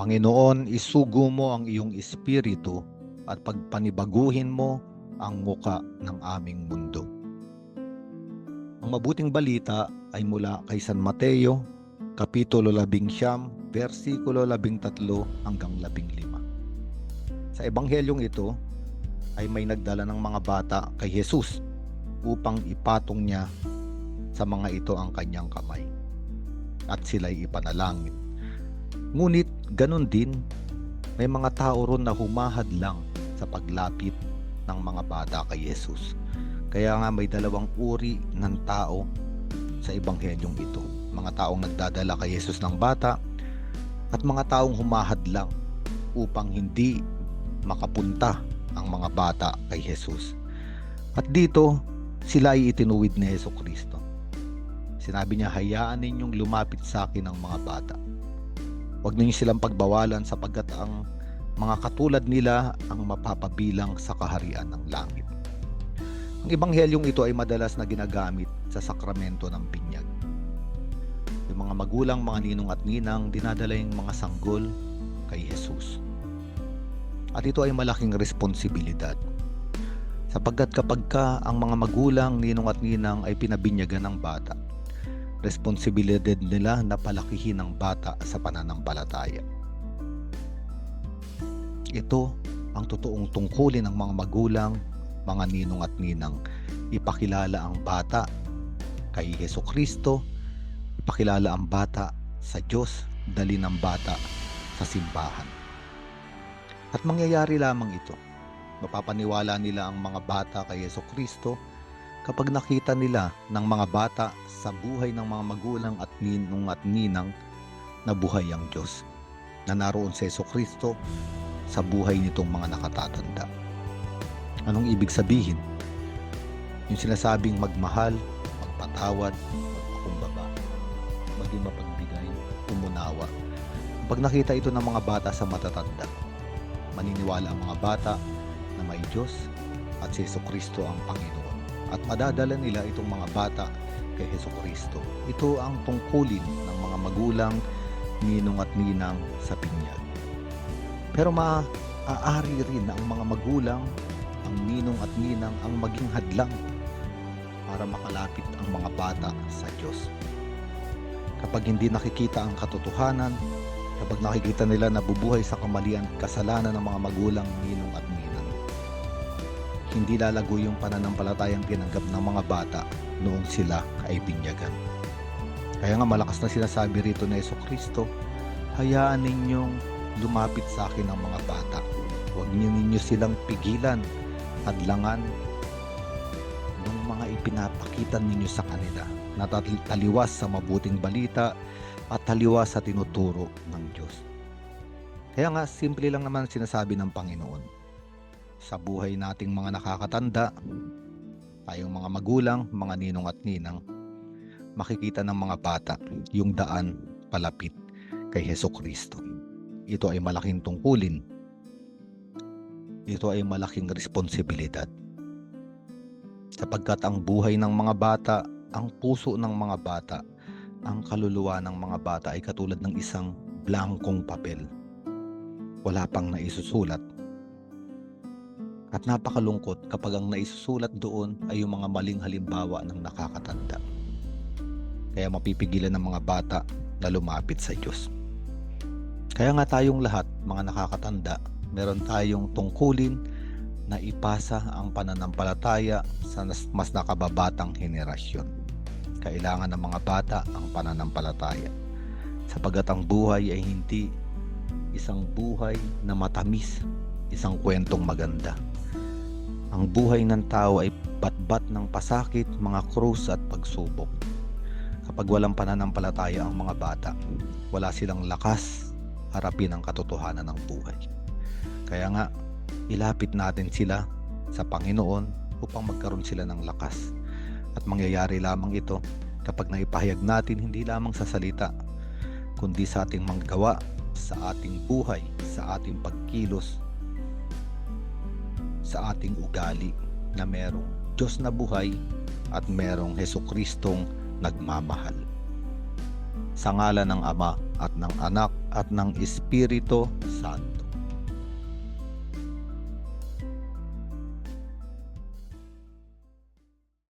Panginoon, isugo mo ang iyong espiritu at pagpanibaguhin mo ang muka ng aming mundo. Ang mabuting balita ay mula kay San Mateo, Kapitulo 11, versikulo 13 hanggang 15. Sa ebanghelyong ito ay may nagdala ng mga bata kay Jesus upang ipatong niya sa mga ito ang kanyang kamay at sila'y ipanalangin. Ngunit ganun din, may mga tao ron na humahad lang sa paglapit ng mga bata kay Jesus. Kaya nga may dalawang uri ng tao sa ebanghelyong ito. Mga taong nagdadala kay Jesus ng bata at mga taong humahad lang upang hindi makapunta ang mga bata kay Jesus. At dito, sila ay itinuwid ni Yeso Kristo. Sinabi niya, hayaan ninyong lumapit sa akin ang mga bata. Huwag ninyo silang pagbawalan sapagkat ang mga katulad nila ang mapapabilang sa kaharian ng langit. Ang ebanghelyong ito ay madalas na ginagamit sa sakramento ng binyag. Yung mga magulang, mga ninong at ninang, dinadala yung mga sanggol kay Jesus. At ito ay malaking responsibilidad. Sapagkat kapag ka ang mga magulang, ninong at ninang ay pinabinyagan ng bata, responsibilidad nila na palakihin ang bata sa pananampalataya. Ito ang totoong tungkulin ng mga magulang, mga ninong at ninang. Ipakilala ang bata kay Heso Kristo, ipakilala ang bata sa Diyos, dali ng bata sa simbahan. At mangyayari lamang ito. Mapapaniwala nila ang mga bata kay Yeso Kristo kapag nakita nila ng mga bata sa buhay ng mga magulang at ninong at ninang na buhay ang Diyos na naroon sa Yeso Kristo sa buhay nitong mga nakatatanda. Anong ibig sabihin? Yung sinasabing magmahal, magpatawad, magpakumbaba, maging mapagbigay, umunawa. Pag nakita ito ng mga bata sa matatanda, maniniwala ang mga bata na may Diyos at si Yeso Kristo ang Panginoon. At madadala nila itong mga bata kay Yeso Kristo. Ito ang tungkulin ng mga magulang, ninong at ninang sa pinyag. Pero maaari rin ang mga magulang, ang ninong at ninang ang maging hadlang para makalapit ang mga bata sa Diyos. Kapag hindi nakikita ang katotohanan, kapag nakikita nila na bubuhay sa kamalian at kasalanan ng mga magulang, ninong at ninang, hindi lalago yung pananampalatayang tinanggap ng mga bata noong sila ay binyagan. Kaya nga malakas na sinasabi rito na Yeso Kristo, hayaan ninyong lumapit sa akin ang mga bata. Huwag niyo ninyo silang pigilan, hadlangan ng mga ipinapakita ninyo sa kanila na tal- taliwas sa mabuting balita at taliwas sa tinuturo ng Diyos. Kaya nga, simple lang naman sinasabi ng Panginoon. Sa buhay nating mga nakakatanda, tayong mga magulang, mga ninong at ninang, makikita ng mga bata yung daan palapit kay Heso Kristo. Ito ay malaking tungkulin. Ito ay malaking responsibilidad. Sapagkat ang buhay ng mga bata, ang puso ng mga bata, ang kaluluwa ng mga bata ay katulad ng isang blankong papel. Wala pang naisusulat. At napakalungkot kapag ang naisusulat doon ay yung mga maling halimbawa ng nakakatanda. Kaya mapipigilan ng mga bata na lumapit sa Diyos. Kaya nga tayong lahat, mga nakakatanda, meron tayong tungkulin na ipasa ang pananampalataya sa mas nakababatang henerasyon. Kailangan ng mga bata ang pananampalataya. Sapagat ang buhay ay hindi isang buhay na matamis, isang kwentong maganda. Ang buhay ng tao ay batbat ng pasakit, mga krus at pagsubok. Kapag walang pananampalataya ang mga bata, wala silang lakas harapin ang katotohanan ng buhay. Kaya nga, ilapit natin sila sa Panginoon upang magkaroon sila ng lakas. At mangyayari lamang ito kapag naipahayag natin hindi lamang sa salita, kundi sa ating manggawa, sa ating buhay, sa ating pagkilos, sa ating ugali na merong Diyos na buhay at merong Heso Kristong nagmamahal. Sa ngala ng Ama at ng Anak at ng Espiritu Santo.